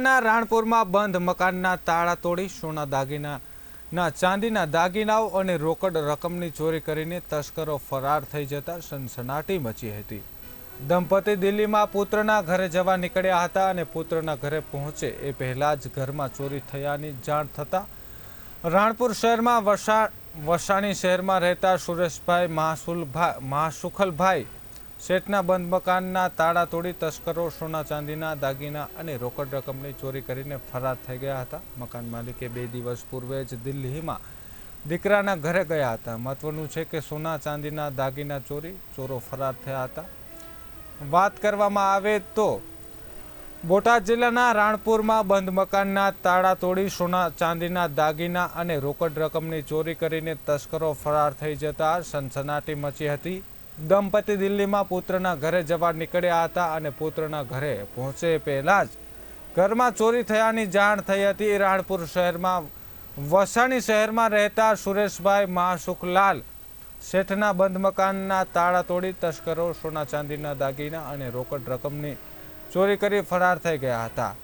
જિલ્લાના રાણપુરમાં બંધ મકાનના તાળા તોડી સોના દાગીનાના ચાંદીના દાગીનાઓ અને રોકડ રકમની ચોરી કરીને તસ્કરો ફરાર થઈ જતા સનસનાટી મચી હતી. દંપતી દિલ્હીમાં પુત્રના ઘરે જવા નીકળ્યા હતા અને પુત્રના ઘરે પહોંચે એ પહેલા જ ઘરમાં ચોરી થયાની જાણ થતાં રાણપુર શહેરમાં વસા વસાણી શહેરમાં રહેતા સુરેશભાઈ મહાસુલભાઈ મહાસુખલભાઈ શેઠના બંધ મકાનના તાળા તોડી તસ્કરો સોના ચાંદીના, દાગીના અને રોકડ રકમની ચોરી કરીને ફરાર થઈ ગયા હતા. મકાન માલિકે બે દિવસ પૂર્વે જ દિલ્હીમાં દીકરાના ઘરે ગયા હતા. મહત્વનું છે કે સોના ચાંદીના, દાગીના ચોરી, ચોરો ફરાર થયા હતા. વાત કરવામાં આવે તો બોટાદ જિલ્લાના રાણપુરમાં બંધ મકાનના તાળા તોડી સોના ચાંદીના, દાગીના અને રોકડ રકમની ચોરી કરીને તસ્કરો ફરાર થઈ જતા સનસનાટી મચી હતી. દંપતી દિલ્હીમાં પુત્રના ઘરે જવા નીકળ્યા હતા અને પુત્રના ઘરે પહોંચે પહેલા જ ઘરમાં ચોરી થયાની જાણ થઈ હતી. રાણપુર શહેરમાં, વસાણી શહેરમાં રહેતા સુરેશભાઈ મહાસુખલાલ શેઠના બંધ મકાનના તાળા તોડી તસ્કરો સોના ચાંદીના દાગીના અને રોકડ રકમની ચોરી કરી ફરાર થઈ ગયા હતા.